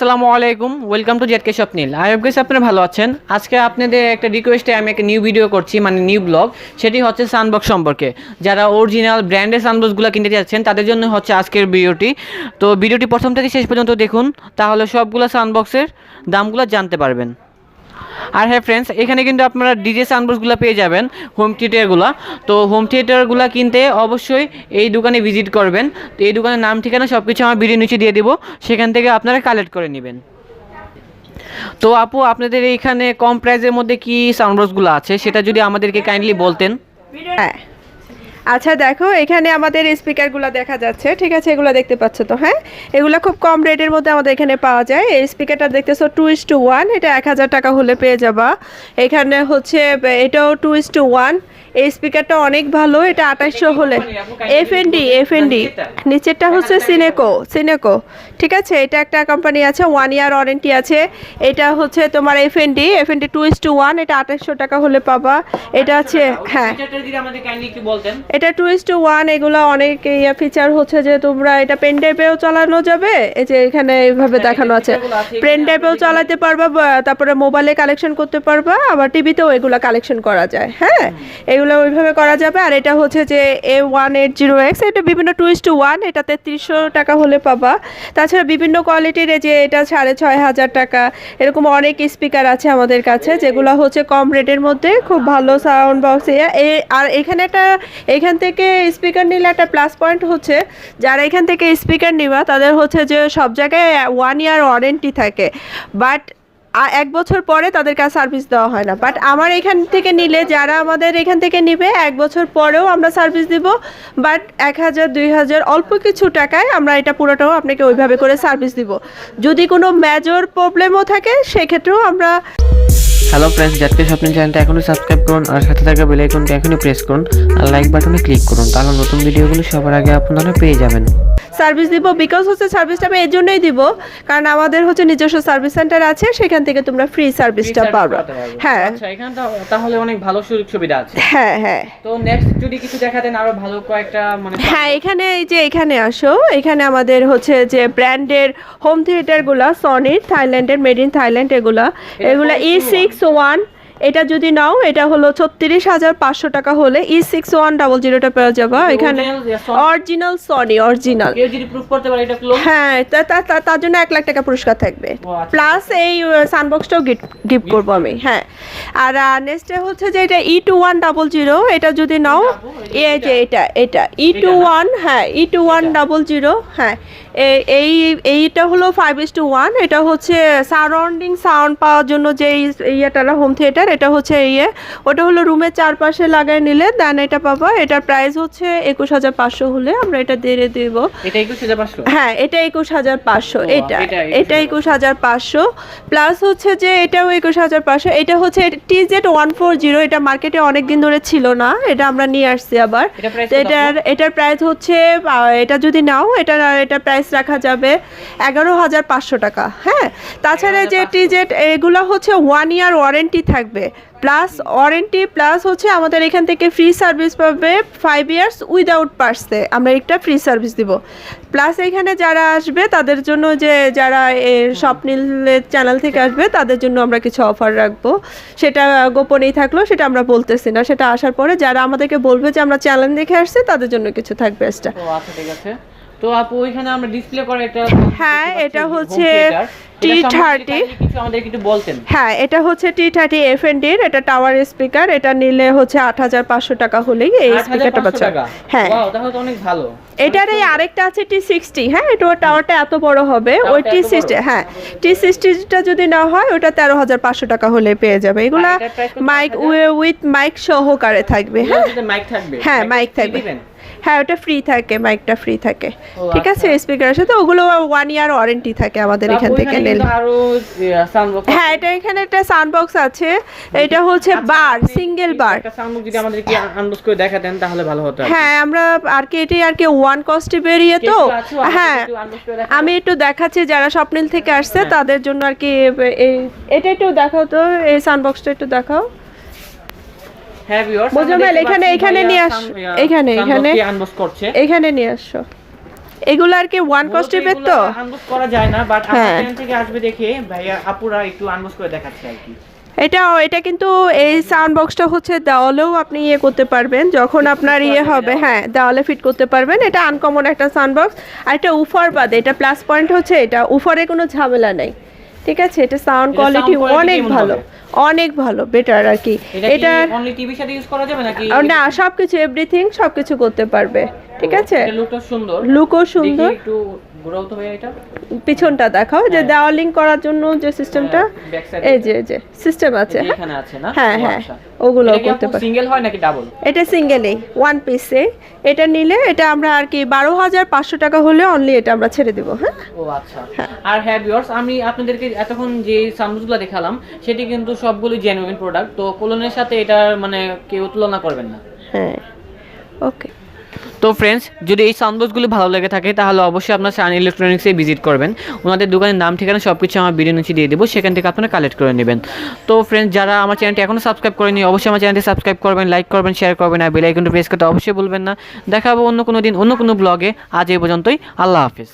আসসালামু আলাইকুম welcome to জেটকে স্বপ্নীল আই হোপ গেস আপনারা ভালো আছেন। আজকে আপনাদের একটা রিকোয়েস্টে আমি একটা নিউ ভিডিও করছি মানে নিউ ব্লগ সেটি হচ্ছে সানবক্স সম্পর্কে। যারা অরিজিনাল ব্র্যান্ডের সানবক্সগুলো কিনতে যাচ্ছেন তাদের জন্য হচ্ছে আজকের ভিডিওটি তো ভিডিওটি প্রথম থেকে শেষ পর্যন্ত দেখুন, তাহলে সবগুলো সানবক্সের দামগুলো জানতে পারবেন। আর হ্যাঁ ফ্রেন্ডস এখানে কিন্তু আপনারা ডিজে সাউন্ডবক্সগুলো পেয়ে যাবেন হোম থিয়েটারগুলো তো হোম থিয়েটারগুলো কিনতে অবশ্যই এই দোকানে ভিজিট করবেন। তো এই দোকানের নাম, ঠিকানা সব কিছু আমার ভিডিও নিচে দিয়ে দেবো। সেখান থেকে আপনারা কালেক্ট করে নেবেন। তো আপু, আপনাদের এইখানে কম প্রাইসের মধ্যে কী সাউন্ডবক্সগুলো আছে? সেটা যদি আমাদেরকে কাইন্ডলি বলতেন। হ্যাঁ। আচ্ছা দেখো এখানে আমাদের স্পিকারগুলো দেখা যাচ্ছে। ঠিক আছে এগুলো দেখতে পাচ্ছ তো হ্যাঁ? এগুলো খুব কম রেটের মধ্যে আমাদের এখানে পাওয়া যায়। এই স্পিকারটা দেখতেছো টু ইস টু ওয়ান এটা এক হাজার টাকা হলে পেয়ে যাবা। এখানে হচ্ছে এটাও টু ইস টু ওয়ান এই স্পিকারটা অনেক ভালো এটা আঠাশশো হলে। F N D F N D নিচেরটা হচ্ছে সিনেকো সিনেকো ঠিক আছে এটা একটা কোম্পানি আছে ওয়ান ইয়ার ওয়ারেন্টি আছে। এটা হচ্ছে তোমার F N D F N D two is to one এটা আঠাশশো টাকা হলে পাবা। এটা আছে হ্যাঁ। এটা টু ইস টু ওয়ান এগুলো অনেক ইয়া ফিচার হচ্ছে যে তোমরা এটা পেন ড্রাইভেও চালানো যাবে। এই যে এখানে এইভাবে হ্যাঁ, দেখানো আছে। পেন ড্রাইভেও চালাতে পারবা তারপরে মোবাইলে কালেকশন করতে পারবা আবার টিভিতেও এগুলো কালেকশন করা যায়। হ্যাঁ? এগুলো ওইভাবে করা যাবে। আর এটা হচ্ছে যে A one eight zero X এটা বিভিন্ন টু ইস টু ওয়ান এটাতে তিনশো টাকা হলে পাবা। তাছাড়া বিভিন্ন কোয়ালিটির এই যে এটা সাড়ে ছয় হাজার টাকা এরকম অনেক স্পিকার আছে আমাদের কাছে যেগুলো হচ্ছে কম রেটের মধ্যে খুব ভালো সাউন্ড বক্স এ আর এখানে একটা এখান থেকে স্পিকার নিলে একটা প্লাস পয়েন্ট হচ্ছে, যারা এখান থেকে স্পিকার নিবা তাদের হচ্ছে যে সব জায়গায় ওয়ান ইয়ার ওয়ারেন্টি থাকে। বাট এক বছর পরে তাদের কাছে সার্ভিস দেওয়া হয় না। বাট আমার এখান থেকে নিলে, যারা আমাদের এখান থেকে নিবে, এক বছর পরেও আমরা সার্ভিস দিব। বাট এক হাজার, দুই হাজার, অল্প কিছু টাকায় আমরা এটা পুরোটাও আপনাকে ওইভাবে করে সার্ভিস দিব। যদি কোনো মেজর প্রবলেমও থাকে, সেক্ষেত্রেও আমরা হ্যালো ফ্রেন্ডস জাতীয় স্বপ্নের চ্যানেলটা এখনই সাবস্ক্রাইব করুন আর সাথে থাকা বেল আইকনটা এখনই প্রেস করুন আর লাইক বাটনে ক্লিক করুন। তাহলে নতুন ভিডিওগুলো সবার আগে আপনারা পেয়ে যাবেন। সার্ভিস দিব বিকজ হচ্ছে সার্ভিসটা আমি এই জন্যই দিব কারণ আমাদের হচ্ছে নিজস্ব সার্ভিস সেন্টার আছে সেখান থেকে তোমরা ফ্রি সার্ভিসটা পাবে। হ্যাঁ। আচ্ছা এখানে তাহলে অনেক ভালো সুযোগ সুবিধা আছে। হ্যাঁ হ্যাঁ। তো নেক্সট যদি কিছু দেখাতেন আরও ভালো কয়েকটা মানে হ্যাঁ এখানে এই যে এখানে আসো এখানে আমাদের হচ্ছে যে ব্র্যান্ডের হোম থিয়েটারগুলা সনির থাইল্যান্ডের মেড ইন থাইল্যান্ড এগুলা। এগুলা ই সিক্স ওয়ান এটা যদি নাও এটা হলো ছত্রিশ হাজার পাঁচশো টাকা হলে ই সিক্স ওয়ান ডাবল জিরোটা পেয়ে যাবা। এখানে অরিজিনাল সনি অরিজিনাল হ্যাঁ তা- তা- তা- তার জন্য এক লাখ টাকা পুরস্কার থাকবে। আচ্ছা। প্লাস এই সানবক্সটাও গিফট গিফট করব আমি হ্যাঁ। আর নেক্সটে হচ্ছে যে এটা E two one double zero এটা যদি নাও এই যে এটা। এটা ই টু ওয়ান হ্যাঁ E two one double zero হ্যাঁ এই এইটা হলো ফাইভ ইস টু ওয়ান এটা হচ্ছে সারাউন্ডিং সাউন্ড পাওয়ার জন্য যে ইয়েটা হোম থিয়েটার এটা হচ্ছে ইয়ে। ওটা হলো রুমের চারপাশে লাগাই নিলে দেন এটা পাবা। এটার প্রাইস হচ্ছে একুশ হাজার পাঁচশো হলে আমরা এটা দিয়ে দেবো। হ্যাঁ এটা একুশ হাজার পাঁচশো এটা। এটা একুশ হাজার পাঁচশো। প্লাস হচ্ছে যে এটাও একুশ হাজার পাঁচশো। এটা হচ্ছে T Z one four zero এটা মার্কেটে অনেক দিন ধরে ছিল না। এটা আমরা নিয়ে আসছি আবার। এটার এটার প্রাইস হচ্ছে এটা যদি নাও এটা এটা প্রাইস রাখা যাবে এগারো হাজার পাঁচশো টাকা। হ্যাঁ? তাছাড়া যে টি জেড এগুলো হচ্ছে ওয়ান ইয়ার ওয়ারেন্টি থাকবে। প্লাস ওয়ারেন্টি প্লাস হচ্ছে আমাদের এখান থেকে ফ্রি সার্ভিস পাবে ফাইভ ইয়ার্স উইদাউট পার্সে আমরা একটা ফ্রি সার্ভিস দিব। প্লাস এখানে যারা আসবে, তাদের জন্য যে যারা স্বপ্নিলের চ্যানেল থেকে আসবে, তাদের জন্য আমরা কিছু অফার রাখব। সেটা গোপনেই থাকল, সেটা আমরা বলতেছি না। সেটা আসার পরে যারা আমাদেরকে বলবে যে আমরা চ্যানেল দেখে আসছি, তাদের জন্য কিছু থাকবে এক্সট্রা আচ্ছা ঠিক আছে। তো আপু ওইখানে আমরা ডিসপ্লে করে হ্যাঁ, এটা হচ্ছে theater। এটা সম্বন্ধে T30 kindly কিছু আমাদের একটু বলতেন। হ্যাঁ এটা হচ্ছে টি থার্টি এফ এন ডির এটা টাওয়ার স্পিকার এটা নিলে হচ্ছে আট হাজার পাঁচশো টাকা হলেই এই স্পিকারটা পাচ্ছে হ্যাঁ। তাহলে তো অনেক ভালো। এটার এই আরেকটা আছে টি সিক্সটি হ্যাঁ এটা টাওয়ারটা এত বড় হবে। ওই টি সিক্সটি হ্যাঁ টি সিক্সটিটা যদি না হয় ওটা তেরো হাজার পাঁচশো টাকা হলে পেয়ে যাবে। এগুলা? মাইক 8,000? উইথ মাইক সহকারে থাকবে হ্যাঁ। মাইক থাকবে? হ্যাঁ মাইক থাকবে। দিবেন? হ্যাঁ ওটা ফ্রি থাকে মাইকটা ফ্রি থাকে। ঠিক আছে আচ্ছা। স্পিকারের সাথে ওগুলো ওয়ান ইয়ার ওয়ারেন্টি থাকে আমাদের এখান থেকে নিলে সাউন্ড হ্যাঁ এটা এখানে একটা সাউন্ড বক্স আছে। এটা হচ্ছে আচ্ছা, বার সিঙ্গেল বার যদি আমাদের কি আনবক্স করে দেখাতেন তাহলে ভালো হতো হ্যাঁ আমরা আর কি এটাই আর কি ওয়ান কস্টে বেরিয়ে তো। হ্যাঁ। আমি একটু দেখাচ্ছি যারা স্বপ্নিল থেকে আসছে হ্যাঁ। তাদের জন্য আর কি এই এটা একটু দেখাও তো এই সাউন্ড বক্সটা একটু দেখাও। হ্যাঁ এখানে- এখানে নিয়ে আস- sound- এখানে- এখানে। box করছে। এখানে নিয়ে আসো। এগুলো আর কি ওয়ান তো? আনবক্স করা যায় না বাট আমার হ্যাঁ। চ্যানেল থেকে আসবে দেখে ভাইয়া আপুরা একটু আনবক্স করে দেখাচ্ছে আর কি। এটা এটা কিন্তু এই সাউন্ড বক্সটা হচ্ছে দেওয়ালেও আপনি ইয়ে করতে পারবেন যখন আপনার ইয়ে হবে হ্যাঁ দেওয়ালে ফিট করতে পারবেন। এটা আনকমন একটা সাউন্ড বক্স আর এটা উফার বাদে এটা প্লাস পয়েন্ট হচ্ছে এটা উফারে কোনো ঝামেলা নেই। ঠিক আছে? এটা সাউন্ড কোয়ালিটি অনেক ভালো অনেক ভালো বেটার আর কি। এটা অনলি টিভির সাথে ইউজ করা যাবে নাকি না সবকিছু এভরিথিং সবকিছু করতে পারবে ঠিক আছে? লুকটা সুন্দর। লুকও সুন্দর। একটু ঘোরাও তো ভাইয়া এটা? পিছনটা দেখাও যে দেওয়ালিং করার জন্য যে সিস্টেমটা এই যে এই যে সিস্টেম আছে হ্যাঁ। এখানে আছে না? হ্যাঁ হ্যাঁ ওগুলো করতে পারবে সিঙ্গেল হয় নাকি ডাবল এটা সিঙ্গেলেই ওয়ান পিসে এটা নিলে এটা আমরা আর কি বারো হাজার পাঁচশো টাকা হলে অনলি এটা আমরা ছেড়ে দেবো হ্যাঁ? ও আচ্ছা। আর হ্যাঁ ভিউয়ার্স আমি আপনাদেরকে এতক্ষণ যে সানগুলো দেখালাম সেটি কিন্তু সবগুলো জেনুইন প্রোডাক্ট তো কোলনের সাথে এটার মানে কেউ তুলনা করবেন না। হ্যাঁ। ওকে তো ফ্রেন্ডস যদি এই সাউন্ডবক্সগুলো ভালো লেগে থাকে, তাহলে অবশ্যই আপনার সান ইলেকট্রনিক্সে ভিজিট করবেন। ওনাদের দোকানের নাম, ঠিকানা সব কিছু আমার ভিডিও নিচে দিয়ে দেবো, সেখান থেকে আপনারা কালেক্ট করে নেবেন। তো ফ্রেন্ডস যারা আমার চ্যানেলটি এখনও সাবস্ক্রাইব করেনি অবশ্যই আমার চ্যানেলটি সাবস্ক্রাইব করবেন লাইক করবেন শেয়ার করবেন, আর বেলাইকনটি প্রেস করতে অবশ্যই বলবেন না। দেখাবো অন্য কোনো দিন, অন্য কোনো ব্লগে আজ এই পর্যন্তই, আল্লাহ হাফিজ।